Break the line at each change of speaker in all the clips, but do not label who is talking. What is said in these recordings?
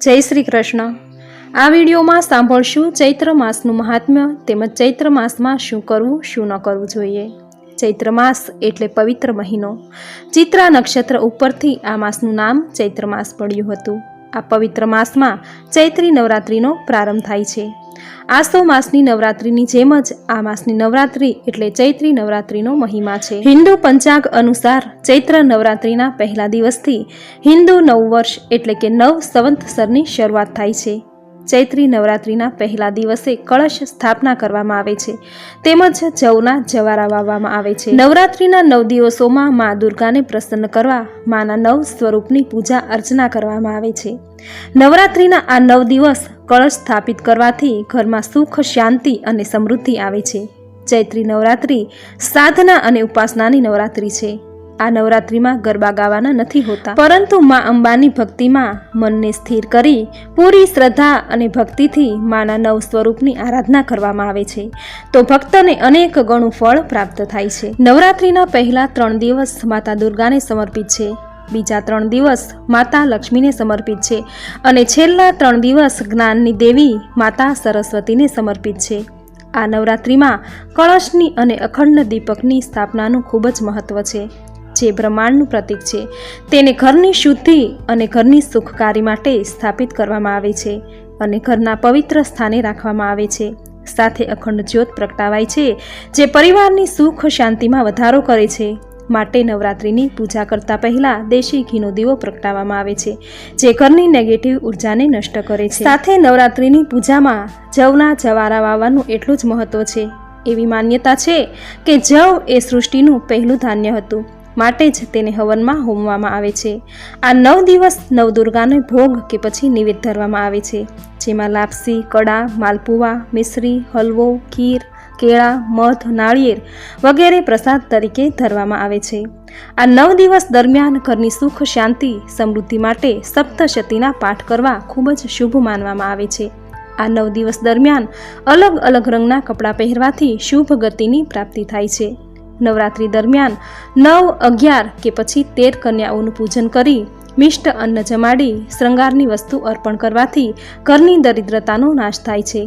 જય શ્રી કૃષ્ણ. આ વિડીયોમાં સાંભળશું ચૈત્ર માસનું મહાત્મ્ય તેમજ ચૈત્ર માસમાં શું કરવું, શું ન કરવું જોઈએ. ચૈત્ર માસ એટલે પવિત્ર મહિનો. ચિત્રા નક્ષત્ર ઉપરથી આ માસનું નામ ચૈત્ર માસ પડ્યું હતું. આ પવિત્ર માસમાં ચૈત્રી નવરાત્રિનો પ્રારંભ થાય છે. આસો માસની નવરાત્રિની જેમ જ આ માસની નવરાત્રિ એટલે ચૈત્રી નવરાત્રિનો મહિમા છે. હિન્દુ પંચાંગ અનુસાર ચૈત્ર નવરાત્રિના પહેલા દિવસથી હિન્દુ નવ વર્ષ એટલે કે નવ સંવત્સરની શરૂઆત થાય છે. ચૈત્રી નવરાત્રિના પહેલા દિવસે કળશ સ્થાપના કરવામાં આવે છે. તેમજ જવના જવારા વાવવામાં આવે છે. નવરાત્રિના નવ દિવસોમાં મા દુર્ગાને પ્રસન્ન કરવા માના નવ સ્વરૂપની પૂજા અર્ચના કરવામાં આવે છે. નવરાત્રિના આ નવ દિવસ કળશ સ્થાપિત કરવાથી ઘરમાં સુખ, શાંતિ અને સમૃદ્ધિ આવે છે. ચૈત્રી નવરાત્રિ સાધના અને ઉપાસનાની નવરાત્રિ છે. આ નવરાત્રિમાં ગરબા ગાવાના નથી હોતા. પરંતુ મા અંબાની ભક્તિમાં મનને સ્થિર કરી પૂરી શ્રદ્ધા અને ભક્તિથી માના નવ સ્વરૂપની આરાધના કરવામાં આવે છે. તો ભક્તને અનેક ગણું ફળ પ્રાપ્ત થાય છે. નવરાત્રિના પહેલા ત્રણ દિવસ માતા દુર્ગાને સમર્પિત છે. બીજા ત્રણ દિવસ માતા લક્ષ્મીને સમર્પિત છે અને છેલ્લા ત્રણ દિવસ જ્ઞાનની દેવી માતા સરસ્વતીને સમર્પિત છે. આ નવરાત્રિમાં કળશની અને અખંડ દીપકની સ્થાપનાનું ખૂબ જ મહત્વ છે, જે બ્રહ્માંડનું પ્રતીક છે. તેને ઘરની શુદ્ધિ અને ઘરની સુખકારી માટે સ્થાપિત કરવામાં આવે છે અને ઘરના પવિત્ર સ્થાને રાખવામાં આવે છે. સાથે અખંડ જ્યોત પ્રગટાવાય છે, જે પરિવારની સુખ શાંતિમાં વધારો કરે છે. માટે નવરાત્રિની પૂજા કરતા પહેલા દેશી ઘીનો દીવો પ્રગટાવવામાં આવે છે, જે ઘરની નેગેટિવ ઉર્જાને નષ્ટ કરે છે. સાથે નવરાત્રિની પૂજામાં જવના જવારા વાવવાનું એટલું જ મહત્વ છે. એવી માન્યતા છે કે જવ એ સૃષ્ટિનું પહેલું ધાન્ય હતું, માટે જ તેને હવનમાં હોમવામાં આવે છે. આ નવ દિવસ નવદુર્ગાને ભોગ કે પછી નિવેદ ધરવામાં આવે છે, જેમાં લાપસી, કડા, માલપુવા, મિશ્રી, હલવો, ખીર કેળા, મધ, નાળિયેર વગેરે પ્રસાદ તરીકે ધરવામાં આવે છે. આ નવ દિવસ દરમિયાન ઘરની સુખ, શાંતિ, સમૃદ્ધિ માટે સપ્તશતીના પાઠ કરવા ખૂબ જ શુભ માનવામાં આવે છે. આ નવ દિવસ દરમિયાન અલગ અલગ રંગના કપડાં પહેરવાથી શુભ ગતિની પ્રાપ્તિ થાય છે. નવરાત્રિ દરમિયાન નવ અગિયાર કે પછી તેર કન્યાઓનું પૂજન કરી મિષ્ટ અન્ન જમાડી, શૃંગારની વસ્તુ અર્પણ કરવાથી ઘરની દરિદ્રતાનો નાશ થાય છે.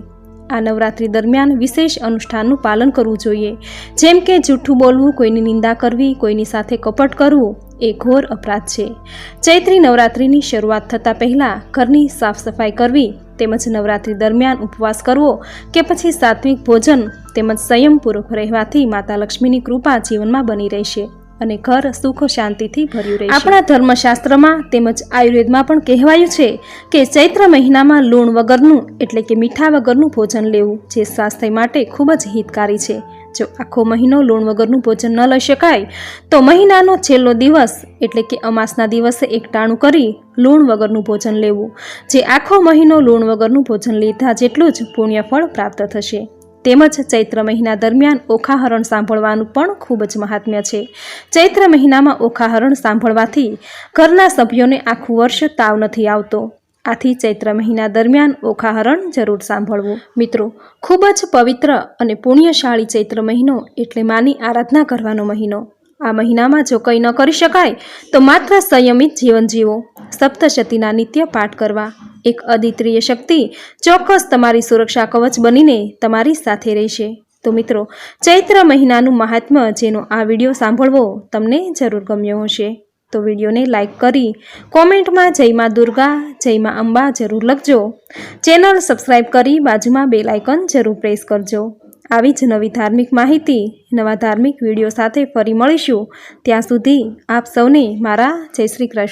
આ નવરાત્રિ દરમિયાન વિશેષ અનુષ્ઠાનનું પાલન કરવું જોઈએ. જેમ કે જૂઠું બોલવું, કોઈની નિંદા કરવી, કોઈની સાથે કપટ કરવું, એ ઘોર અપરાધ છે. ચૈત્રી નવરાત્રિની શરૂઆત થતાં પહેલાં ઘરની સાફ સફાઈ કરવી, તેમજ નવરાત્રિ દરમિયાન ઉપવાસ કરવો કે પછી સાત્વિક ભોજન તેમજ સંયમપૂર્વક રહેવાથી માતા લક્ષ્મીની કૃપા જીવનમાં બની રહેશે. અને ઘર સુખ શાંતિથી ભર્યું રહે આપણા ધર્મશાસ્ત્રમાં તેમજ આયુર્વેદમાં પણ કહેવાયું છે કે ચૈત્ર મહિનામાં લૂણ વગરનું એટલે કે મીઠા વગરનું ભોજન લેવું જે સ્વાસ્થ્ય માટે ખૂબ જ હિતકારી છે. જો આખો મહિનો લૂણ વગરનું ભોજન ન લઈ શકાય, તો મહિનાનો છેલ્લો દિવસ એટલે કે અમાસના દિવસે એકટાણું કરી લૂણ વગરનું ભોજન લેવું. જે આખો મહિનો લૂણ વગરનું ભોજન લીધા જેટલું જ પુણ્યફળ પ્રાપ્ત થશે. તેમજ ચૈત્ર મહિના દરમિયાન ઓખાહરણ સાંભળવાનું પણ ખૂબ જ મહાત્મ્ય છે. ચૈત્ર મહિનામાં ઓખાહરણ સાંભળવાથી ઘરના સભ્યોને આખું વર્ષ તાવ નથી આવતો. આથી ચૈત્ર મહિના દરમિયાન ઓખાહરણ જરૂર સાંભળવું. મિત્રો, ખૂબ જ પવિત્ર અને પુણ્યશાળી ચૈત્ર મહિનો એટલે માની આરાધના કરવાનો મહિનો. આ મહિનામાં જો કંઈ ન કરી શકાય, તો માત્ર સંયમિત જીવન જીવો. સપ્તશતીના નિત્ય પાઠ કરવા. એક અદ્વિતીય શક્તિ ચોક્કસ તમારી સુરક્ષા કવચ બનીને તમારી સાથે રહેશે. તો મિત્રો, ચૈત્ર મહિનાનું મહાત્મ્ય જેનો આ વીડિયો સાંભળવો તમને જરૂર ગમ્યો હશે. તો વિડીયોને લાઇક કરી કોમેન્ટમાં જય માં દુર્ગા, જય માં અંબા જરૂર લખજો. ચેનલ સબસ્ક્રાઈબ કરી બાજુમાં બે લાઇકન જરૂર પ્રેસ કરજો. આવી જ નવી ધાર્મિક માહિતી, નવા ધાર્મિક વીડિયો સાથે ફરી મળીશું. ત્યાં સુધી આપ સૌને મારા જય શ્રી કૃષ્ણ.